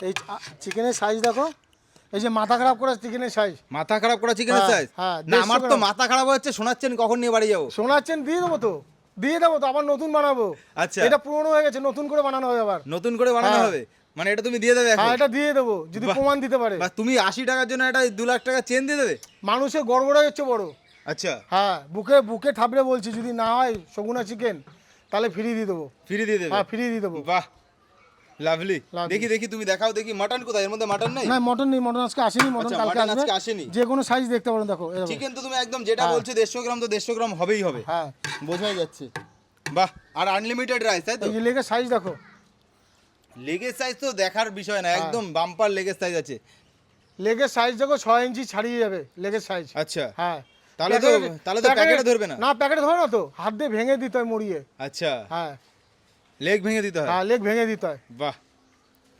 এই চিকেনের সাইজ দেখো। এই যে মাথা খারাপ করা চিকেনের সাইজ মাথা খারাপ করা চিকেনের হ্যাঁ, সাইজ হ্যাঁ, না আমার তো মাথা খারাপ হচ্ছে শোনাচ্ছেন কখন নিয়ে বাড়ি যাব? শোনাচ্ছেন দিয়ে দেবো তো। দিয়ে দেবো তো আবার নতুন বানাবো। আচ্ছা। এটা পুরনো হয়ে গেছে নতুন করে বানানো হবে আবার। নতুন করে বানানো হ্যাঁ। হবে? মানে এটা তুমি দিয়ে দেবে হ্যাঁ এটা দিয়ে দেবো যদি প্রমাণ দিতে পারে। তুমি আশি টাকার জন্য একটা দু লাখ টাকা চেন দিয়ে দেবে? মানুষের গড়বড়াই হচ্ছে বড়। আচ্ছা। হ্যাঁ বুকে বুকে ঠাবড়ে বলছি যদি না হয় সগুনা চিকেন তাহলে ফ্রি দিয়ে দেবো। ফ্রি দিয়ে দেবে? হ্যাঁ ফ্রি দিয়ে দেবো। বাহ। লাভলি দেখি দেখি তুমি দেখাও দেখি। মাটন কোথায়? এর মধ্যে মাটন নাই? না মটন নেই মটন আজকে আসেনি মটন আচ্ছা, কালকে আসবে। আজকে আসেনি। যে কোনো সাইজ দেখতে পারেন দেখো চিকেন তো তুমি একদম যেটা বলছো দেড়শো গ্রাম তো দেড়শো গ্রাম হবেই হবে। হ্যাঁ। বোঝাই যাচ্ছে। বাহ আর আনলিমিটেড রাইস তাই তো? এই লেগের সাইজ দেখো। লেগের সাইজ তো দেখার বিষয় না একদম বাম্পার লেগের সাইজ আছে। লেগের সাইজ দেখো ছয় ইঞ্চি ছাড়িয়ে যাবে লেগের সাইজ আচ্ছা। হ্যাঁ। তাহলে তো- তাহলে তো প্যাকেটে ধরবে না। না প্যাকেটে ধরে না তো হাত দিয়ে ভেঙে দিতে হয় মুড়িয়ে। আচ্ছা। হ্যাঁ। লেগ ভেঙে দিতে হয় হ্যাঁ লেগ ভেঙে দিতে হয় বাহ